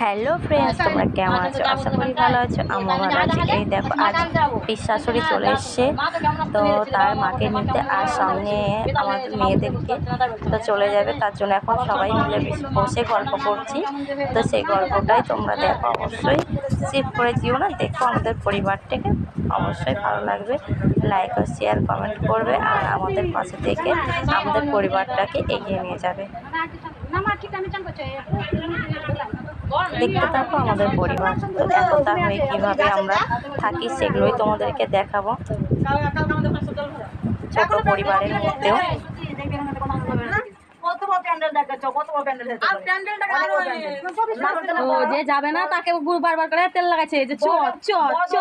Hello friends তোমরা কেমন আছো আশা করি ভালো আছো আমার ভালো আছি এই দেখো আজ পিস শাশুড়ি চলে এসছে তো তার মাকে নিতে আর সঙ্গে আমাদের মেয়েদেরকে তো চলে যাবে তার জন্য এখন সবাই মিলে বসে গল্প করছি তো সেই গল্পটাই তোমরা দেখো অবশ্যই সিভ করে দিও না দেখো আমাদের পরিবারটাকে অবশ্যই ভালো লাগবে লাইক আর শেয়ার কমেন্ট করবে আর আমাদের পাশে থেকে আমাদের পরিবারটাকে এগিয়ে নিয়ে যাবে দেখতে থাকো আমাদের পরিবার তো একতা হয়ে কীভাবে আমরা থাকি সেগুলোই তোমাদেরকে দেখাবো। ছোট পরিবারের মধ্যেও। যে যাবে না তাকে বারবার করে তেল লাগাচ্ছে যে চ চ চ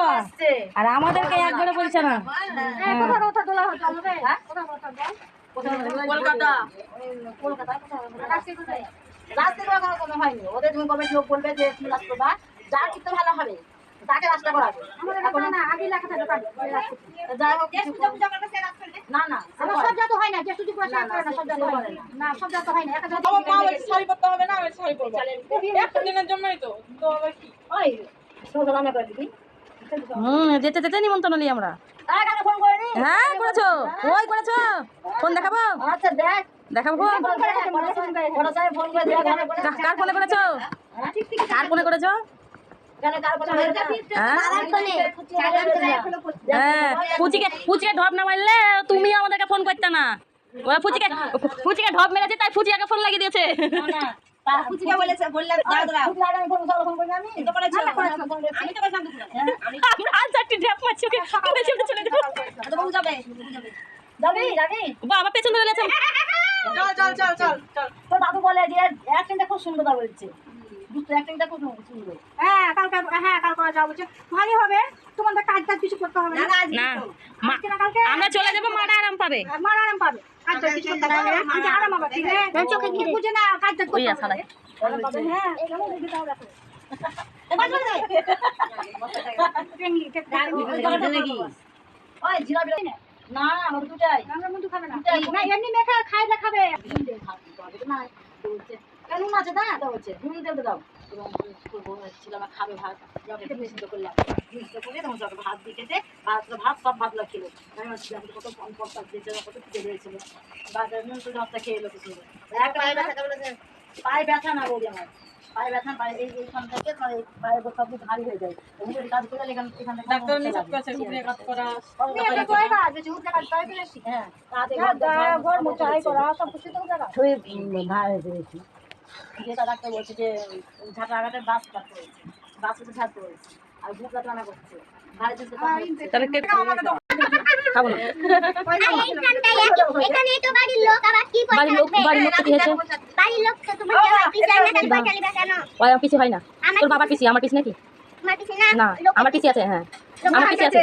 আর আমাদেরকে একবারে বলছে না। কলকাতা। রাস্তা করা কোনো হয়নি। ওদের তুমি কবে লোক বলবে যে তুমি রাস্তা করবা যার চিত্ত ভালো হবে তাকে রাস্তা করাবে। যাই হোক কিছু না না সব জাত হয় না যে সুযোগ না সব জাত হয় না। না। সব জাত হয় না একটা জাত আমার মা বলছে শাড়ি পরতে হবে না আমি শাড়ি পরবো। একটা দিনের জন্যই তো তো আবার কি? ওই সোজা রান্না করে দিবি। হুম যেতে যেতে নিমন্ত্রণ নিই আমরা। ফোন করে নি হ্যাঁ করেছ? ওই করেছ? ফোন দেখাবো? আচ্ছা দেখ। দেখাবো করে ফোন করেছ কার ফোনে করেছ হ্যাঁ হ্যাঁ হ্যাঁ পুচিকে পুচিকে ঢপ না মারলে তুমি আমাদেরকে ফোন করতে না ওরা ফুচিকে ফুচিকে ঢপ মেরেছে তাই ফুচিয়াকে ফোন লাগিয়ে দিয়েছে বাবা পেছন ধরে গেছে চল চল চল চল চল। তো দাদু বলে যে অ্যাক্টিংটা খুব সুন্দর বলছে। বুঝতে অ্যাক্টিংটা খুব সুন্দর হ্যাঁ কালকে হ্যাঁ কাল করা বলছে ভালোই হবে তোমাদের কাজ কাজ কিছু করতে হবে না। না না। আমরা চলে যাব মারা আরাম পাবে। মার আরাম পাবে। কিছু করতে হবে আরাম হবে ঠিক আছে। চোখে কি বুঝে না কাজ কাজ করতে হবে। হ্যাঁ। ওই জিরা বিরা না আমার দুটাই। আমরা মন্টু খাবে না? না এমনি মেখে খাই দেখাবে কেন আছে না তো হচ্ছে। নুন তেল দাও। ছিলাম খাবে ভাত। যাবে সিদ্ধ করলাম। সিদ্ধ করে তখন সব ভাত দিয়ে খেতে ভাত ভাত সব ভাত লাগছিল আমি ছিলাম কত কম দিয়েছে কত কিছু হয়েছিল। বাদ নুন তো ভাতটা খেয়ে এলো কিছু পায়ে ব্যথা না বলি আমার। পায়ে ব্যথা পায়ে এই এইখান থেকে পায়ে পায়ে সব ভারী হয়ে যায়। উঠে কাজ করে এখান এখান থেকে ডাক্তার নিষেধ করেছে উপরে কাজ করা এটা তো কাজ আছে উঠে কাজ করে ফেলেছি। হ্যাঁ কাজে ঘর মোছাই করা সব কিছু তো ছুঁয়ে হয়েছে ডাক্তার বলছে যে বাস ডাক্তার হয়েছে বাস ঝাঁট আর রান্না করছে। ভাড়া তাহলে কে খাব না। এখানে তো বাড়ির লোক আবার কি বাড়ির লোক বাড়ির লোক কি হয়েছে ওই পিসি হয় না। তোর বাবার পিসি আমার পিসি নাকি? না? না আমার পিসি আছে হ্যাঁ। আমার পিসি আছে।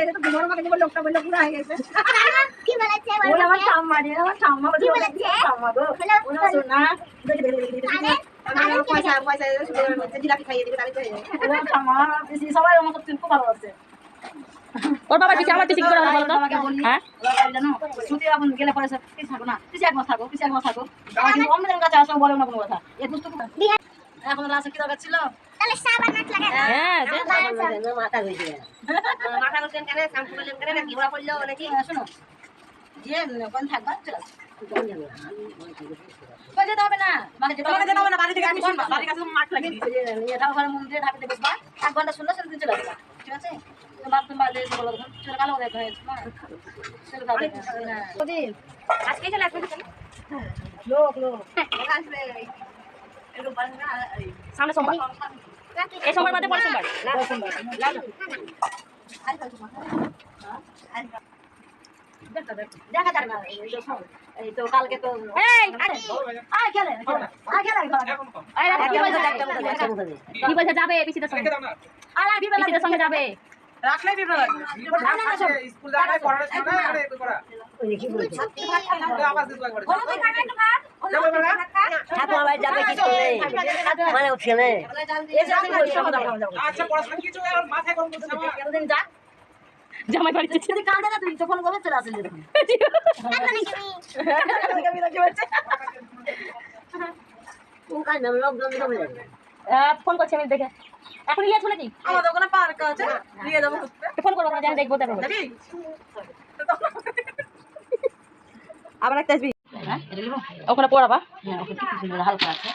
লোকটা বলল পুরো হয়ে গেছে। কি বলেছে? ওই আমার ঠাম্মা রে আমার ঠাম্মা বলে কি বলেছে? ঠাম্মা গো। ওনা শোনা। পয়সা পয়সা জিলাপি খাইয়ে দিবে তাহলে হয়ে সবাই আমার খুব ভালো আছে ওর বাবার আমার কি করে হবে বলো তো আমাকে বললি হ্যাঁ জানো ছুটি গেলে পরে সব কিছু থাকো না কিছু এক মাস থাকো কিছু এক মাস থাকো আমার অন্যদের কাছে আসলে বলে না কোনো কথা। এ দুষ্ট এখন রাস্তা কি দরকার ছিল? তাহলে সাবান নাচ লাগা হ্যাঁ যে মাথা হয়েছে মাথা হয়েছে কেন শ্যাম্পু করলেন কেন নাকি ওরা করলেও নাকি? শোনো। যে কোন থাকবা চলো কই যেতে না। বাড়ি যেতে তোমাকে যেতে হবে না বাড়ি থেকে আমি শুনবা বাড়ির কাছে মাঠ লাগিয়ে দিয়েছি। এটা ঘরে মন্দিরে ঢাকতে বসবা। এক ঘণ্টা শুনলে সেদিন চলে আসবা। ঠিক আছে? যাবে আজকে চলে আসবে লোক লোক আসবে সামনে সোমবার এই সোমবার বাদে পরে সোমবার দেখা যাক না এই তো কালকে তো এই আয় খেলে আয় খেলে এই কি পয়সা যাবে পিসিদের সঙ্গে আর বিবেলা সঙ্গে যাবে রাখলে দিবে লাগবে স্কুল যাবে পড়ার সময় আরে একটু করা। আবার দিতে লাগবে। ঠাকুর ভাই যাবে করে মানে ছেলে আচ্ছা পড়াশোনা কিছু মাথায় গরম করছে না। জামাই বাড়ি যাচ্ছে যদি কাঁদে না তুই তখন বলে চলে আসলি তখন আহ, ফোন করছি আমি দেখে। এখন নিয়ে আসব নাকি? আমাদের ওখানে পার্ক আছে নিয়ে যাব। ফোন করব জানি দেখব তারপর। আবার একটা আসবি? ওখানে পড়াবা হ্যাঁ ওকে কি সুন্দর হালকা আছে।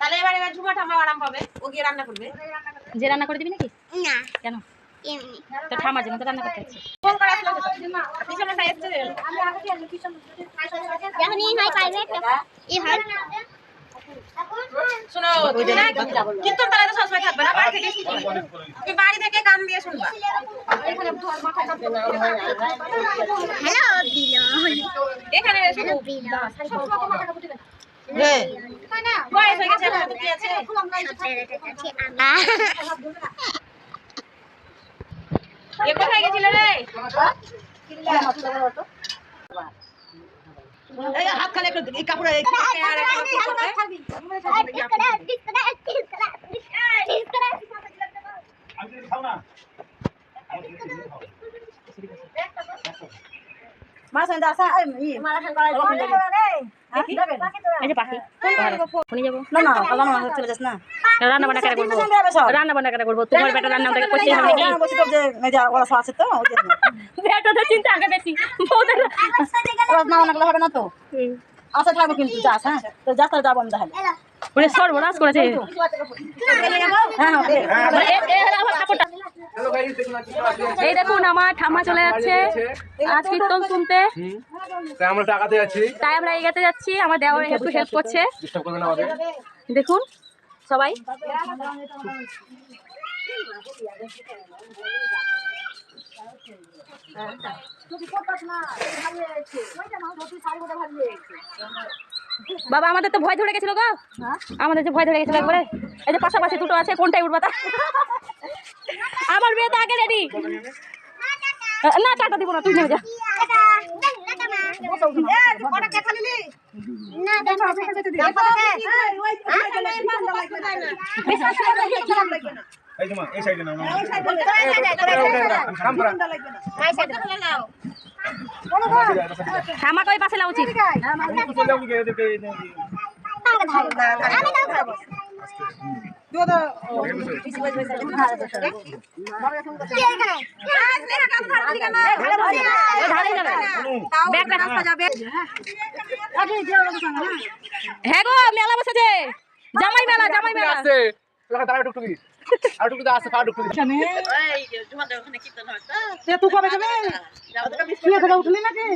তাহলে এবার এবার ঝুমা ঠাম্মা আরাম পাবে ও গিয়ে রান্না করবে। যে রান্না করে দিবি নাকি? না। কেন? এমনি। তো জন্য তো রান্না করতে হচ্ছে ফোন করে আসলো পিছনেটা এসছে যখনই হয় প্রাইভেট এই হয় শোনো তুমি না কিন্তু তাহলে তো সবসময় থাকবে না বাড়ি থেকে তুমি বাড়ি থেকে কান দিয়ে শুনবা। হ্যালো বিলন। এখানে শুধু বিলন। বয়স হয়ে গেছে এখন তো কি আছে? এ কোথায় গেছিল রে? এই হাত খালি একটু এই কাপড়ে এই আর একটা মাছ আসা যাব না রান্না বান্না করে করব রান্না বান্না করে করব তোমার বেটা রান্না তো যে এই যে ওরা সব আছে তো বেটা তো চিন্তা আগে বেশি বউদের ওরা না হবে না তো আচ্ছা থাকব কিন্তু যাস হ্যাঁ। তো যাস তাহলে যাব আমি তাহলে ওরে সর্বনাশ করেছে হ্যাঁ হ্যাঁ এই দেখুন আমার ঠাম্মা চলে যাচ্ছে। আজ কীর্তন শুনতে। তাই আমরা টাকাতে যাচ্ছি তাই আমরা এগাতে যাচ্ছি। আমার দেওয়ার একটু হেল্প করছে। ডিস্টার্ব করবেন আমাদের দেখুন সবাই। বাবা আমাদের তো ভয় ধরে গেছিল গো আমাদের ভয় ধরে গেছিল একবারে এই যে পাশাপাশি দুটো আছে কোনটাই উঠবা তা আমার মেয়ে তো আগে রেডি না টাটা দিব না তুই নেমে যা এই যে মা এই সাইডে নাও আমাকে ওই পাশে হ্যাঁ গো মেলা বসেছে। জামাই মেলা জামাই মেলা। আছে। দাঁড়া টুকটুকি তুই কবে যাবে তুই উঠলি নাকি